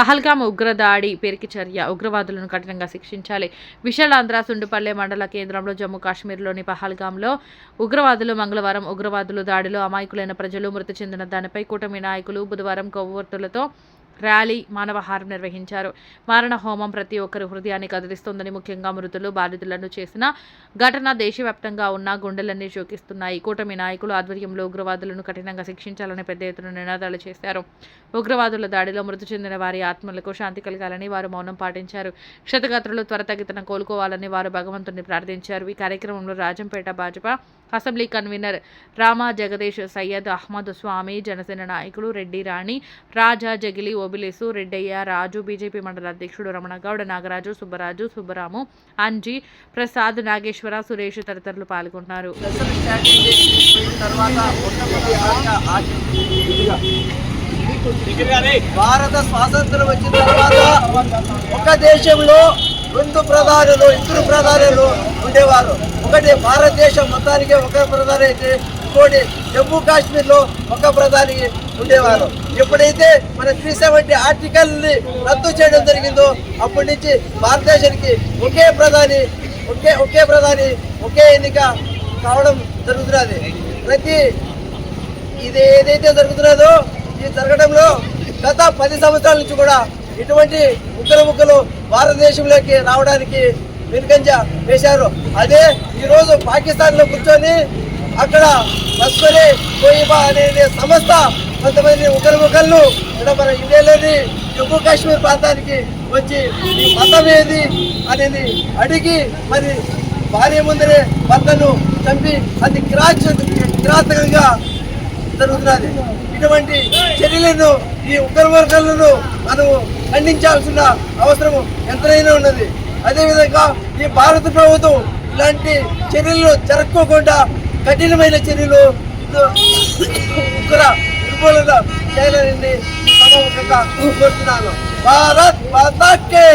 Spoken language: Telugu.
పహల్గామ్ ఉగ్రదాడి పేరుకి చర్య ఉగ్రవాదులను కఠినంగా శిక్షించాలి. విశాలాంధ్ర సుండుపల్లె మండల కేంద్రంలో జమ్మూ కాశ్మీర్లోని పహల్గామ్లో ఉగ్రవాదులు మంగళవారం ఉగ్రవాదులు దాడిలో అమాయకులైన ప్రజలు మృతి చెందిన దానిపై కూటమి నాయకులు బుధవారం కొవ్వొత్తులతో ర్యాలీ మానవహారం నిర్వహించారు. మారణ హోమం ప్రతి ఒక్కరి హృదయాన్ని కదిలిస్తోందని ముఖ్యంగా మృతులు బాధితులను చేసిన ఘటన దేశవ్యాప్తంగా ఉన్న గుండెలన్నీ చోకిస్తున్నాయి కూటమి నాయకులు ఆధ్వర్యంలో ఉగ్రవాదులను కఠినంగా శిక్షించాలని పెద్ద ఎత్తున నినాదాలు చేశారు. ఉగ్రవాదుల దాడిలో మృతి చెందిన వారి ఆత్మలకు శాంతి కలగాలని వారు మౌనం పాటించారు. క్షతగాత్రులు త్వరతగితన కోలుకోవాలని వారు భగవంతుని ప్రార్థించారు. ఈ కార్యక్రమంలో రాజంపేట భాజపా అసెంబ్లీ కన్వీనర్ రామా జగదీష్ సయ్యద్ అహ్మద్ స్వామి జనసేన నాయకులు రెడ్డి రాణి రాజా జగిలి ఓబిలేసు రెడ్డయ్య రాజు బీజేపీ మండల అధ్యక్షుడు రమణగౌడ నాగరాజు సుబ్బరాజు సుబ్బరాము అంజీ ప్రసాద్ నాగేశ్వర సురేష్ తదితరులు పాల్గొన్నారు. భారత స్వాతంత్రం వచ్చిన తర్వాత ఒక దేశంలో రెండు ప్రధానులు ఇద్దరు ప్రధానులు ఉండేవారు. ఒకటి భారతదేశం మొత్తానికి ఒక ప్రధాని అయితే ఇంకోటి జమ్మూ కాశ్మీర్లో ఒక ప్రధాని ఉండేవారు. ఎప్పుడైతే మన త్రీ సెవెంటీ ఆర్టికల్ని రద్దు చేయడం జరిగిందో అప్పటి నుంచి భారతదేశానికి ఒకే ప్రధాని ఒకే ఒకే ప్రధాని ఒకే ఎన్నిక కావడం జరుగుతున్నది. ప్రతి ఇది ఏదైతే జరుగుతున్నదో ఇది జరగడంలో గత పది సంవత్సరాల నుంచి కూడా ఇటువంటి ముక్కలు ముక్కలు భారతదేశంలోకి రావడానికి వెనుకంజ వేశారు. అదే ఈరోజు పాకిస్తాన్లో కూర్చొని అక్కడ లస్కరే కోయిబా అనే సంస్థ కొంతమంది ఉగ్ర ముక్కలను ఇక్కడ మన ఇండియాలోని జమ్మూ కాశ్మీర్ ప్రాంతానికి వచ్చి ఈ మతం ఏది అనేది అడిగి మరి భార్య ముందరే భర్తను చంపి అది కిరాచ కిరాతకంగా జరుగుతున్నది. ఇటువంటి చర్యలను ఈ ఉగ్రవర్గాలను మనము ఖండించాల్సిన అవసరం ఎంతైనా ఉన్నది. అదేవిధంగా ఈ భారత ప్రభుత్వం ఇలాంటి చర్యలు జరగకోకుండా కఠినమైన చర్యలు ఉగ్ర నిర్మూలన చేయాలని సభముఖంగా కోరుతున్నాను. భారత్ మాతాకే